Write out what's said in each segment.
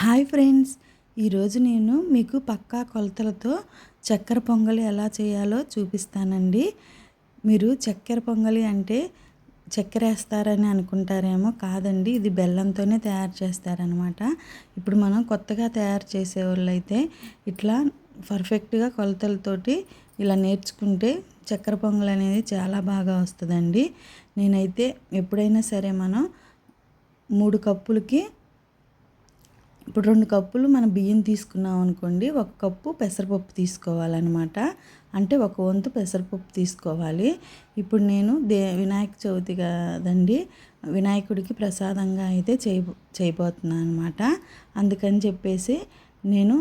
Hi friends. ఈరోజు నేను మీకు పక్కా కొలతలతో చక్కెర పొంగలి ఎలా చేయాలో చూపిస్తానండి. మీరు చక్కెర పొంగలి అంటే చక్కెర వేస్తారని అనుకుంటారేమో కాదండి. ఇది బెల్లంతోనే తయారు చేస్తారనమాట. ఇప్పుడు మనం కొత్తగా తయారు చేసే అయితే ఇట్లా పర్ఫెక్ట్గా కొలతలతోటి ఇలా నేర్చుకుంటే చక్కెర పొంగల్ అనేది చాలా బాగా వస్తుందండి. నేనైతే ఎప్పుడైనా సరే మనం మూడు కప్పులకి ఇప్పుడు రెండు కప్పులు మనం బియ్యం తీసుకున్నాం అనుకోండి ఒక కప్పు పెసరపప్పు తీసుకోవాలన్నమాట. అంటే ఒక వంతు పెసరపప్పు తీసుకోవాలి. ఇప్పుడు నేను దే వినాయక చవితి కదండి వినాయకుడికి ప్రసాదంగా అయితే చేయ చేయబోతున్నాను అనమాట అందుకని చెప్పేసి నేను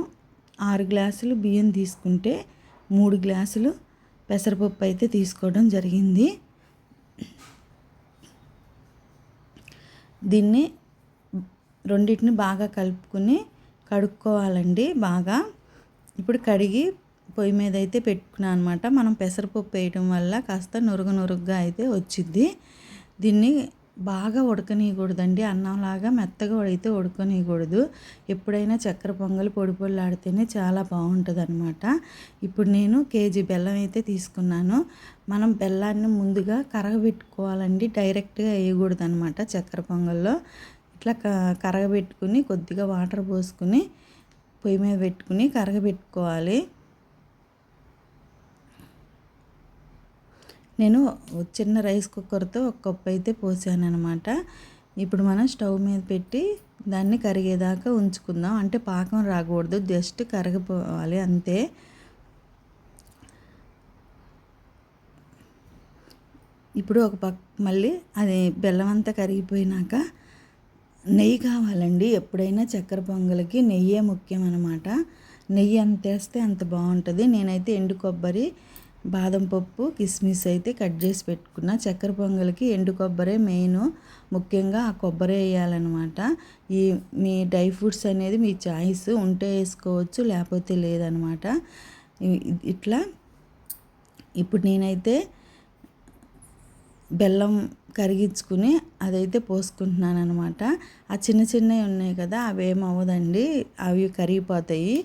ఆరు గ్లాసులు బియ్యం తీసుకుంటే మూడు గ్లాసులు పెసరపప్పు అయితే తీసుకోవడం జరిగింది. దీన్ని రెండింటిని బాగా కలుపుకుని కడుక్కోవాలండి బాగా. ఇప్పుడు కడిగి పొయ్యి మీద అయితే పెట్టుకున్నాను అనమాట మనం పెసరపప్పు వేయడం వల్ల కాస్త నురుగు నురుగ్గా అయితే వచ్చింది దీన్ని బాగా ఉడకనీయకూడదండి. అన్నంలాగా మెత్తగా అయితే ఉడకనీయకూడదు. ఎప్పుడైనా చక్కెర పొంగలి పొడి పొడిలాడితేనే చాలా బాగుంటుంది అనమాట ఇప్పుడు నేను కేజీ బెల్లం అయితే తీసుకున్నాను. మనం బెల్లాన్ని ముందుగా కరగబెట్టుకోవాలండి. డైరెక్ట్గా వేయకూడదు అనమాట చక్కెర పొంగల్లో. ఇట్లా కరగబెట్టుకుని కొద్దిగా వాటర్ పోసుకుని పొయ్యి మీద పెట్టుకుని కరగబెట్టుకోవాలి. నేను చిన్న రైస్ కుక్కర్తో ఒక కప్పు అయితే పోసాననమాట ఇప్పుడు మనం స్టవ్ మీద పెట్టి దాన్ని కరిగేదాకా ఉంచుకుందాం. అంటే పాకం రాకూడదు జస్ట్ కరగపోవాలి అంతే. ఇప్పుడు ఒక పక్క మళ్ళీ అది బెల్లం అంతా కరిగిపోయినాక నెయ్యి కావాలండి. ఎప్పుడైనా చక్కెర పొంగలికి నెయ్యే ముఖ్యం అనమాట నెయ్యి అంత వేస్తే అంత బాగుంటుంది. నేనైతే ఎండు కొబ్బరి బాదం పప్పు కిస్మిస్ అయితే కట్ చేసి పెట్టుకున్న. చక్కెర పొంగలికి ఎండు కొబ్బరే మెయిన్ ముఖ్యంగా ఆ కొబ్బరి వేయాలన్నమాట. ఈ మీ డ్రై ఫ్రూట్స్ అనేది మీ చాయిస్ ఉంటే వేసుకోవచ్చు లేకపోతే లేదనమాట ఇట్లా. ఇప్పుడు నేనైతే బెల్లం కరిగించుకుని అదైతే పోసుకుంటున్నాను అనమాట ఆ చిన్న చిన్నవి ఉన్నాయి కదా అవి ఏమవ్వదండి అవి కరిగిపోతాయి.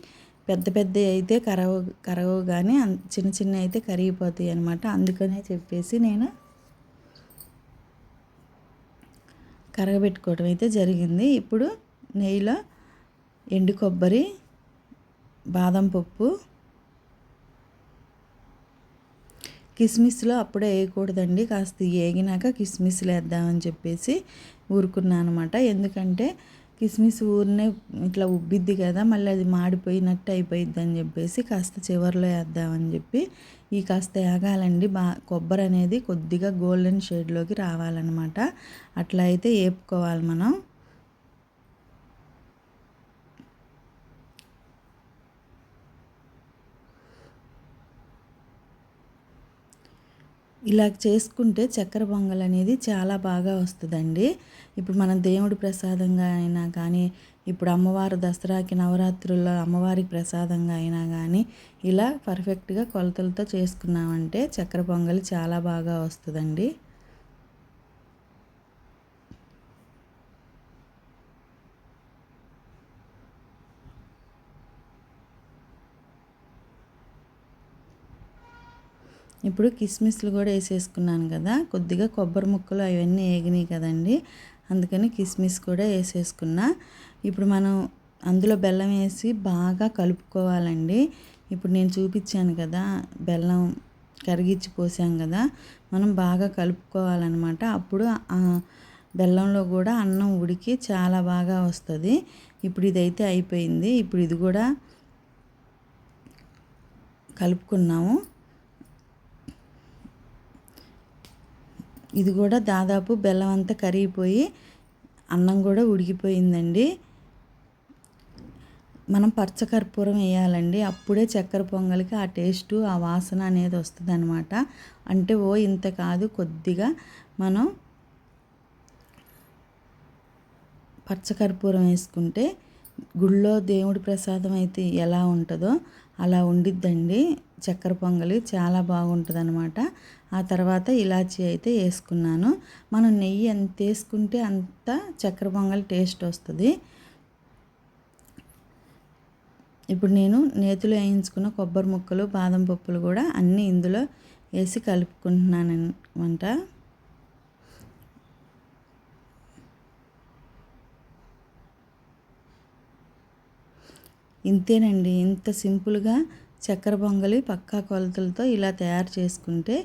పెద్ద పెద్ద అయితే కరవ కరగవు కానీ చిన్న చిన్న అయితే కరిగిపోతాయి అనమాట అందుకనే చెప్పేసి నేను కరగబెట్టుకోవడం అయితే జరిగింది. ఇప్పుడు నెయ్యిలో ఎండు కొబ్బరి బాదం పప్పు కిస్మిస్లో అప్పుడే వేయకూడదండి. కాస్త ఏగినాక కిస్మిస్లు వేద్దామని చెప్పేసి ఊరుకున్నాను అనమాట ఎందుకంటే కిస్మిస్ ఊరినే ఇట్లా ఉబ్బిద్ది కదా మళ్ళీ అది మాడిపోయినట్టు అయిపోయిద్ది అని చెప్పేసి కాస్త చివరిలో వేద్దామని చెప్పి ఈ కాస్త వేగాలండి బా కొబ్బరి అనేది కొద్దిగా గోల్డెన్ షేడ్లోకి రావాలన్నమాట. అట్లా అయితే వేపుకోవాలి మనం. ఇలా చేసుకుంటే చక్కెర పొంగల్ అనేది చాలా బాగా వస్తుందండి. ఇప్పుడు మనం దేవుడి ప్రసాదంగా అయినా కానీ ఇప్పుడు అమ్మవారు దసరాకి నవరాత్రుల్లో అమ్మవారికి ప్రసాదంగా అయినా కానీ ఇలా పర్ఫెక్ట్గా కొలతలతో చేసుకున్నామంటే చక్కెర పొంగల్ చాలా బాగా వస్తుందండి. ఇప్పుడు కిస్మిస్లు కూడా వేసేసుకున్నాను కదా కొద్దిగా కొబ్బరి ముక్కలు అవన్నీ వేగినాయి కదండి అందుకని కిస్మిస్ కూడా వేసేసుకున్నా. ఇప్పుడు మనం అందులో బెల్లం వేసి బాగా కలుపుకోవాలండి. ఇప్పుడు నేను చూపించాను కదా బెల్లం కరిగించి పోసాం కదా మనం బాగా కలుపుకోవాలన్నమాట. అప్పుడు బెల్లంలో కూడా అన్నం ఉడికి చాలా బాగా వస్తుంది. ఇప్పుడు ఇదైతే అయిపోయింది. ఇప్పుడు ఇది కూడా కలుపుకున్నాము. ఇది కూడా దాదాపు బెల్లం అంతా కరిగిపోయి అన్నం కూడా ఉడికిపోయిందండి. మనం పచ్చకర్పూరం వేయాలండి. అప్పుడే చక్కెర పొంగలికి ఆ టేస్టు ఆ వాసన అనేది వస్తుంది అనమాట అంటే ఓ ఇంత కాదు కొద్దిగా మనం పచ్చకర్పూరం వేసుకుంటే గుళ్ళో దేవుడి ప్రసాదం అయితే ఎలా ఉంటుందో అలా ఉండిద్దండి. చక్కెర పొంగలి చాలా బాగుంటుంది అనమాట ఆ తర్వాత ఇలాచీ అయితే వేసుకున్నాను మనం నెయ్యి ఎంత వేసుకుంటే అంత చక్కెర పొంగలి టేస్ట్ వస్తుంది. ఇప్పుడు నేను నేతిలో వేయించుకున్న కొబ్బరి ముక్కలు బాదం పప్పులు కూడా అన్నీ ఇందులో వేసి కలుపుకుంటున్నాను అనమాట ఇంతేనండి. ఇంత సింపుల్గా చక్కెర పొంగలి పక్కా కొలతలతో ఇలా తయారు చేసుకుంటే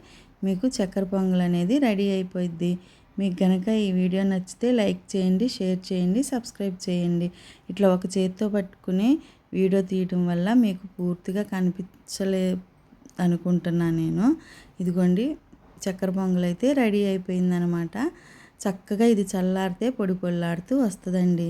మీకు చక్కెర పొంగల్ అనేది రెడీ అయిపోయిద్ది. మీకు గనక ఈ వీడియో నచ్చితే లైక్ చేయండి షేర్ చేయండి సబ్స్క్రైబ్ చేయండి. ఇట్లా ఒక చేతితో పట్టుకుని వీడియో తీయటం వల్ల మీకు పూర్తిగా కనిపించలే అనుకుంటున్నాను నేను. ఇదిగోండి చక్కెర పొంగల్ అయితే రెడీ అయిపోయిందనమాట. చక్కగా ఇది చల్లారితే పొడి పొల్లాడుతూ వస్తుందండి.